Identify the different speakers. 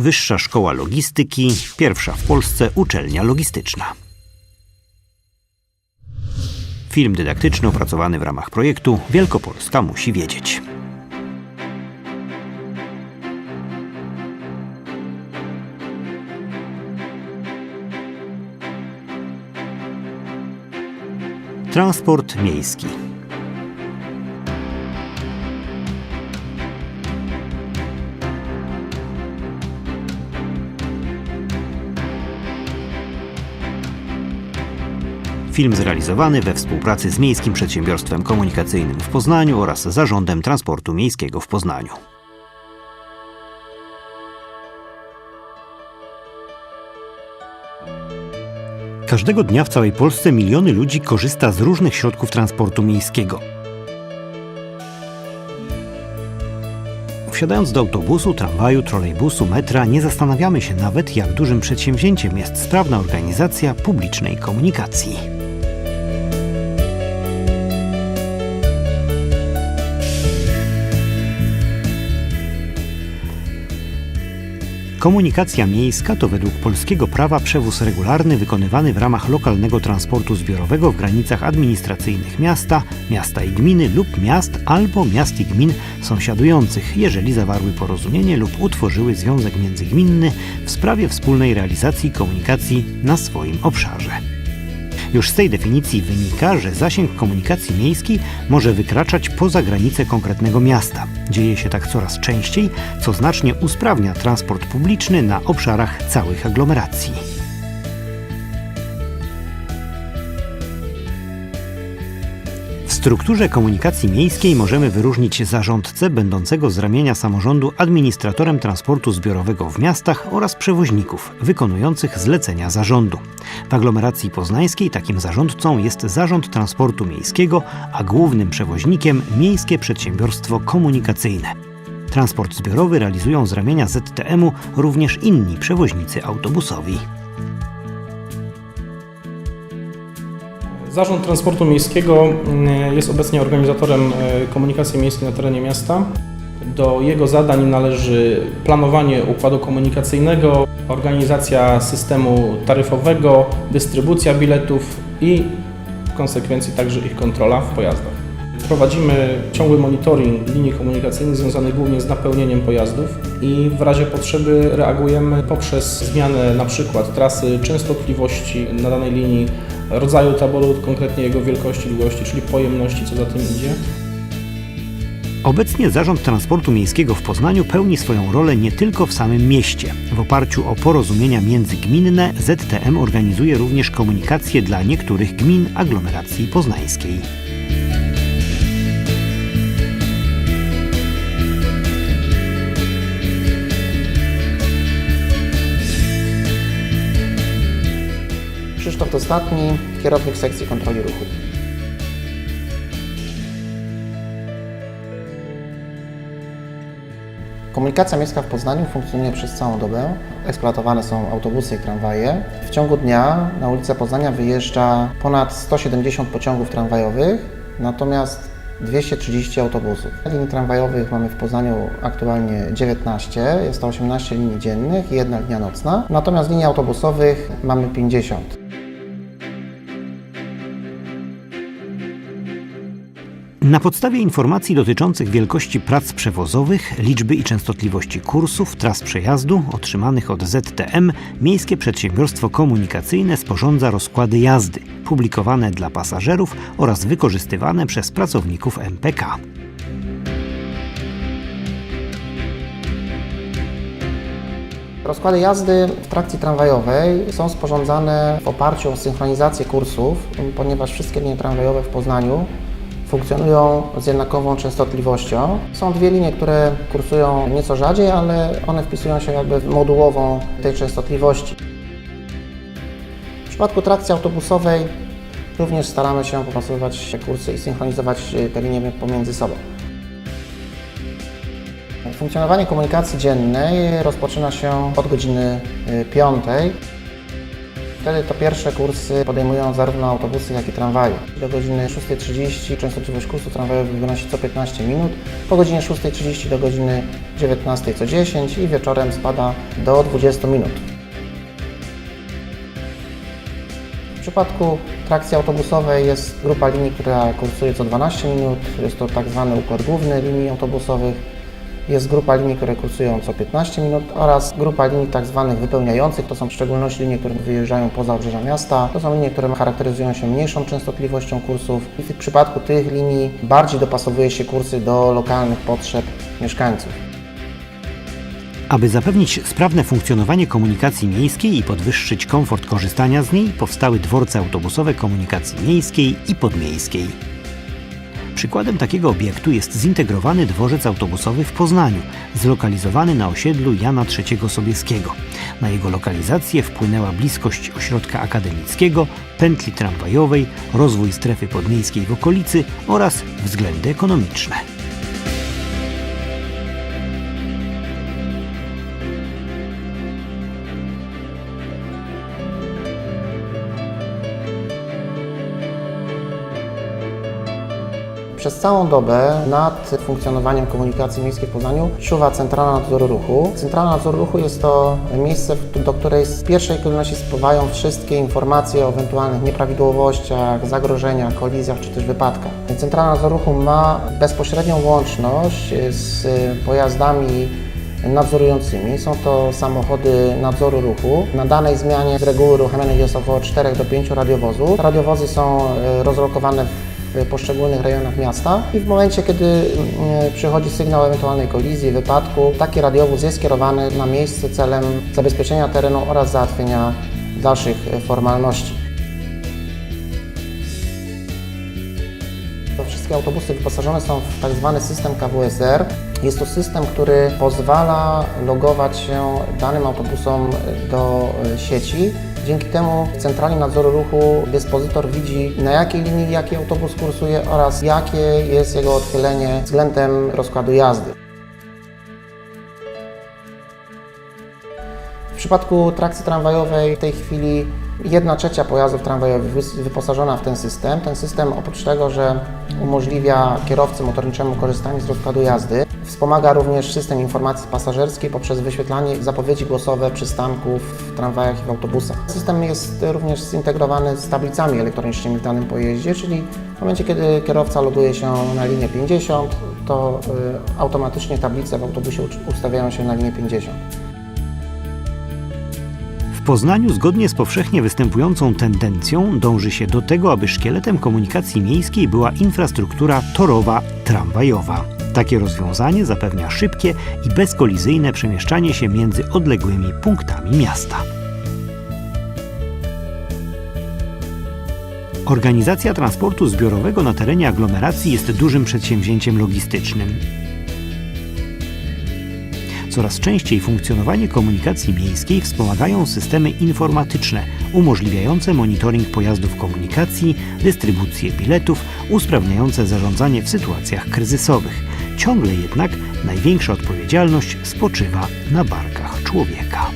Speaker 1: Wyższa Szkoła Logistyki, pierwsza w Polsce uczelnia logistyczna. Film dydaktyczny opracowany w ramach projektu Wielkopolska musi wiedzieć. Transport miejski. Film zrealizowany we współpracy z Miejskim Przedsiębiorstwem Komunikacyjnym w Poznaniu oraz Zarządem Transportu Miejskiego w Poznaniu. Każdego dnia w całej Polsce miliony ludzi korzysta z różnych środków transportu miejskiego. Wsiadając do autobusu, tramwaju, trolejbusu, metra, nie zastanawiamy się nawet, jak dużym przedsięwzięciem jest sprawna organizacja publicznej komunikacji. Komunikacja miejska to według polskiego prawa przewóz regularny wykonywany w ramach lokalnego transportu zbiorowego w granicach administracyjnych miasta, miasta i gminy lub miast albo miast i gmin sąsiadujących, jeżeli zawarły porozumienie lub utworzyły związek międzygminny w sprawie wspólnej realizacji komunikacji na swoim obszarze. Już z tej definicji wynika, że zasięg komunikacji miejskiej może wykraczać poza granice konkretnego miasta. Dzieje się tak coraz częściej, co znacznie usprawnia transport publiczny na obszarach całych aglomeracji. Strukturze komunikacji miejskiej możemy wyróżnić zarządcę będącego z ramienia samorządu administratorem transportu zbiorowego w miastach oraz przewoźników wykonujących zlecenia zarządu. W aglomeracji poznańskiej takim zarządcą jest Zarząd Transportu Miejskiego, a głównym przewoźnikiem Miejskie Przedsiębiorstwo Komunikacyjne. Transport zbiorowy realizują z ramienia ZTM-u również inni przewoźnicy autobusowi.
Speaker 2: Zarząd Transportu Miejskiego mm, jest obecnie organizatorem e, komunikacji miejskiej na terenie miasta. Do jego zadań należy planowanie układu komunikacyjnego, organizacja systemu taryfowego, dystrybucja biletów i w konsekwencji także ich kontrola w pojazdach. Prowadzimy ciągły monitoring linii komunikacyjnych związanych głównie z napełnieniem pojazdów i w razie potrzeby reagujemy poprzez zmianę na przykład trasy, częstotliwości na danej linii, rodzaju taboru, konkretnie jego wielkości, długości, czyli pojemności, co za tym idzie.
Speaker 1: Obecnie Zarząd Transportu Miejskiego w Poznaniu pełni swoją rolę nie tylko w samym mieście. W oparciu o porozumienia międzygminne ZTM organizuje również komunikację dla niektórych gmin aglomeracji poznańskiej.
Speaker 3: Dostatni, kierownik sekcji kontroli ruchu. Komunikacja miejska w Poznaniu funkcjonuje przez całą dobę. Eksploatowane są autobusy i tramwaje. W ciągu dnia na ulicę Poznania wyjeżdża ponad 170 pociągów tramwajowych, natomiast 230 autobusów. Linii tramwajowych mamy w Poznaniu aktualnie 19, jest to 18 linii dziennych i jedna linia nocna, natomiast linii autobusowych mamy 50.
Speaker 1: Na podstawie informacji dotyczących wielkości prac przewozowych, liczby i częstotliwości kursów, tras przejazdu otrzymanych od ZTM, Miejskie Przedsiębiorstwo Komunikacyjne sporządza rozkłady jazdy, publikowane dla pasażerów oraz wykorzystywane przez pracowników MPK.
Speaker 3: Rozkłady jazdy w trakcji tramwajowej są sporządzane w oparciu o synchronizację kursów, ponieważ wszystkie linie tramwajowe w Poznaniu funkcjonują z jednakową częstotliwością. Są dwie linie, które kursują nieco rzadziej, ale one wpisują się jakby w modułową tej częstotliwości. W przypadku trakcji autobusowej również staramy się popasowywać kursy i synchronizować te linie pomiędzy sobą. Funkcjonowanie komunikacji dziennej rozpoczyna się od godziny 5. Wtedy to pierwsze kursy podejmują zarówno autobusy, jak i tramwaje. Do godziny 6.30 częstotliwość kursu tramwajowego wynosi co 15 minut, po godzinie 6.30 do godziny 19.00 co 10 i wieczorem spada do 20 minut. W przypadku trakcji autobusowej jest grupa linii, która kursuje co 12 minut. Jest to tak zwany układ główny linii autobusowych. Jest grupa linii, które kursują co 15 minut oraz grupa linii tak zwanych wypełniających. To są w szczególności linie, które wyjeżdżają poza obrzeża miasta. To są linie, które charakteryzują się mniejszą częstotliwością kursów i w przypadku tych linii bardziej dopasowuje się kursy do lokalnych potrzeb mieszkańców.
Speaker 1: Aby zapewnić sprawne funkcjonowanie komunikacji miejskiej i podwyższyć komfort korzystania z niej, powstały dworce autobusowe komunikacji miejskiej i podmiejskiej. Przykładem takiego obiektu jest zintegrowany dworzec autobusowy w Poznaniu, zlokalizowany na osiedlu Jana III Sobieskiego. Na jego lokalizację wpłynęła bliskość ośrodka akademickiego, pętli tramwajowej, rozwój strefy podmiejskiej w okolicy oraz względy ekonomiczne.
Speaker 3: Przez całą dobę nad funkcjonowaniem komunikacji miejskiej w Poznaniu czuwa Centrala Nadzoru Ruchu. Centrala Nadzoru Ruchu jest to miejsce, do której z pierwszej kolejności spływają wszystkie informacje o ewentualnych nieprawidłowościach, zagrożeniach, kolizjach czy też wypadkach. Centrala Nadzoru Ruchu ma bezpośrednią łączność z pojazdami nadzorującymi. Są to samochody nadzoru ruchu. Na danej zmianie z reguły uruchamianych jest około 4 do 5 radiowozów. Radiowozy są e, rozlokowane w poszczególnych rejonach miasta i w momencie, kiedy mm, przychodzi sygnał ewentualnej kolizji, wypadku, taki radiowóz jest kierowany na miejsce celem zabezpieczenia terenu oraz załatwienia dalszych e, formalności. Wszystkie autobusy wyposażone są w tak zwany system KWSR. Jest to system, który pozwala logować się danym autobusom do e, sieci. Dzięki temu w centrali nadzoru ruchu dyspozytor widzi na jakiej linii jaki autobus kursuje oraz jakie jest jego odchylenie względem rozkładu jazdy. W przypadku trakcji tramwajowej w tej chwili 1 trzecia pojazdów tramwajowych jest wyposażona w ten system. Ten system oprócz tego, że umożliwia kierowcy motorniczemu korzystanie z rozkładu jazdy, wspomaga również system informacji pasażerskiej poprzez wyświetlanie zapowiedzi głosowe przystanków w tramwajach i w autobusach. System jest również zintegrowany z tablicami elektronicznymi w danym pojeździe, czyli w momencie, kiedy kierowca loguje się na linię 50, to y, automatycznie tablice w autobusie ustawiają się na linię 50.
Speaker 1: W Poznaniu, zgodnie z powszechnie występującą tendencją, dąży się do tego, aby szkieletem komunikacji miejskiej była infrastruktura torowa, tramwajowa. Takie rozwiązanie zapewnia szybkie i bezkolizyjne przemieszczanie się między odległymi punktami miasta. Organizacja transportu zbiorowego na terenie aglomeracji jest dużym przedsięwzięciem logistycznym. Coraz częściej funkcjonowanie komunikacji miejskiej wspomagają systemy informatyczne umożliwiające monitoring pojazdów komunikacji, dystrybucję biletów, usprawniające zarządzanie w sytuacjach kryzysowych. Ciągle jednak największa odpowiedzialność spoczywa na barkach człowieka.